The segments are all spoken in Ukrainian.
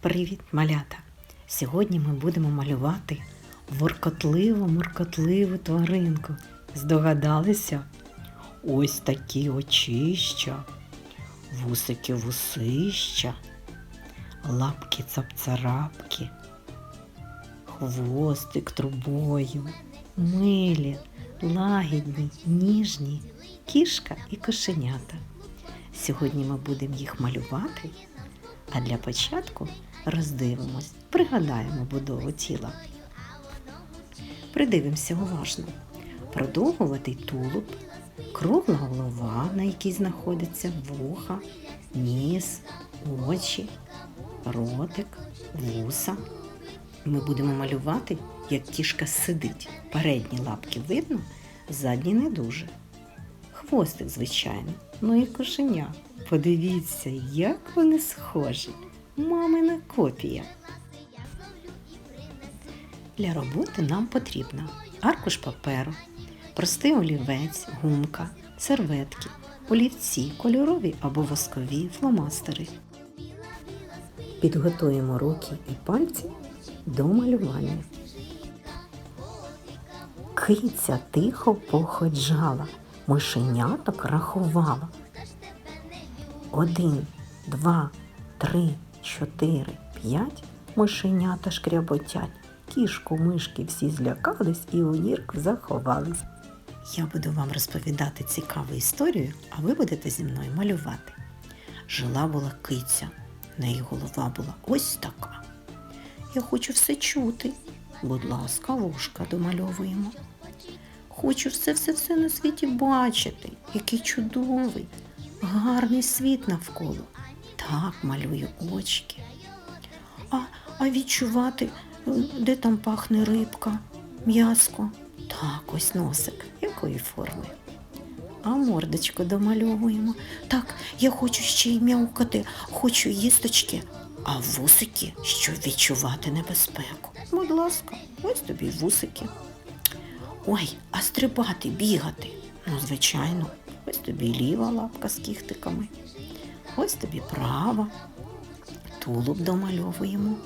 Привіт, малята! Сьогодні ми будемо малювати воркотливу муркотливу тваринку. Здогадалися? Ось такі очища, вусики вусища, лапки цапцарапки, хвостик трубою, милі, лагідні, ніжні, кішка і кошенята. Сьогодні ми будемо їх малювати, а для початку роздивимось, пригадаємо будову тіла. Придивимося уважно. Продовгуватий тулуб, кругла голова, на якій знаходиться вуха, ніс, очі, ротик, вуса. Ми будемо малювати, як кішка сидить. Передні лапки видно, задні не дуже. Хвостик, звичайно, ну і кошеня. Подивіться, як вони схожі. Мамина копія. Для роботи нам потрібно аркуш паперу, простий олівець, гумка, серветки, олівці, кольорові або воскові фломастери. Підготуємо руки і пальці до малювання. Киця тихо походжала, мишеняток рахувала. Один, два, три, чотири, п'ять мишенята шкряботять. Кішку, мишки всі злякались і у нірку заховались. Я буду вам розповідати цікаву історію, а ви будете зі мною малювати. Жила була киця, неї голова була ось така. Я хочу все чути. Будь ласка, вушка домальовуємо. Хочу все-все-все на світі бачити, який чудовий, гарний світ навколо. Так малюю очки. А, а відчувати, е, де там пахне рибка, м'яско. Так, ось носик. Якої форми? А мордочку домальовуємо. Так, я хочу ще й м'яукати, хочу їсточки, а вусики, щоб відчувати небезпеку. Будь ласка, ось тобі вусики. Ой, а стрибати, бігати. Ну, звичайно, ось тобі ліва лапка з кіхтиками. Ось тобі права. Тулуб домальовуємо.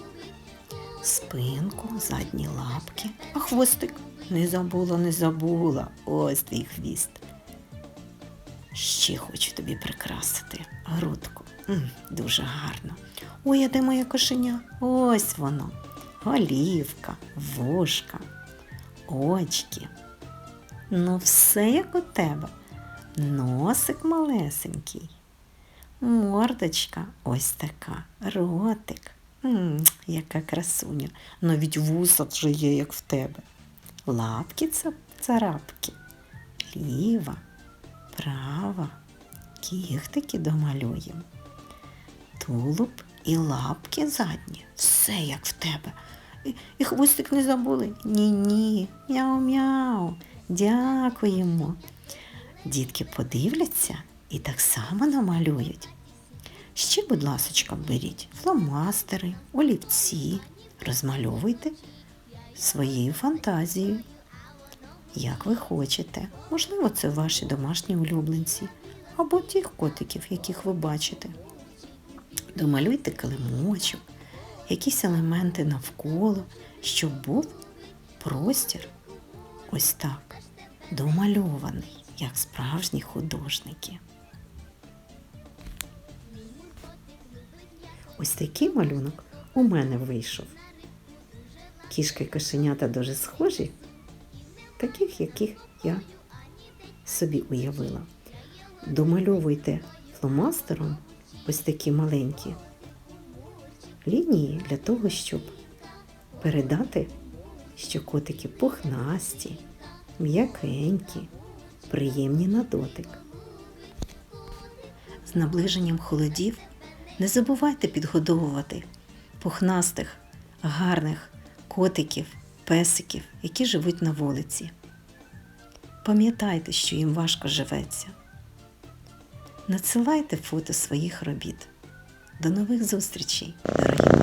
Спинку, задні лапки. А хвостик не забула, не забула. Ось твій хвіст. Ще хочу тобі прикрасити грудку. М, дуже гарно. Ой, а де моє кошеня? Ось воно. Голівка, вушка, очки. Ну, все як у тебе. Носик малесенький. Мордочка ось така, ротик. м яка красуня. Навіть вуса вже є, як в тебе. Лапки це царапки. Ліва, права, кіхтики домалюємо. Тулуб і лапки задні. Все як в тебе. І, хвостик не забули. Ні-ні, мяу-мяу. Дякуємо. Дітки подивляться і так само намалюють. Ще, будь ласочка, беріть фломастери, олівці, розмальовуйте своєю фантазією. Як ви хочете. Можливо, це ваші домашні улюбленці або тих котиків, яких ви бачите. Домалюйте килимочок, якісь елементи навколо, щоб був простір ось так, домальований, як справжні художники. Ось такий малюнок у мене вийшов. Кішки кошенята дуже схожі, таких, яких я собі уявила. Домальовуйте фломастером ось такі маленькі лінії для того, щоб передати, що котики пухнасті, м'якенькі, приємні на дотик. З наближенням холодів не забувайте підгодовувати пухнастих, гарних котиків, песиків, які живуть на вулиці. Пам'ятайте, що їм важко живеться. Надсилайте фото своїх робіт. До нових зустрічей, дорогі!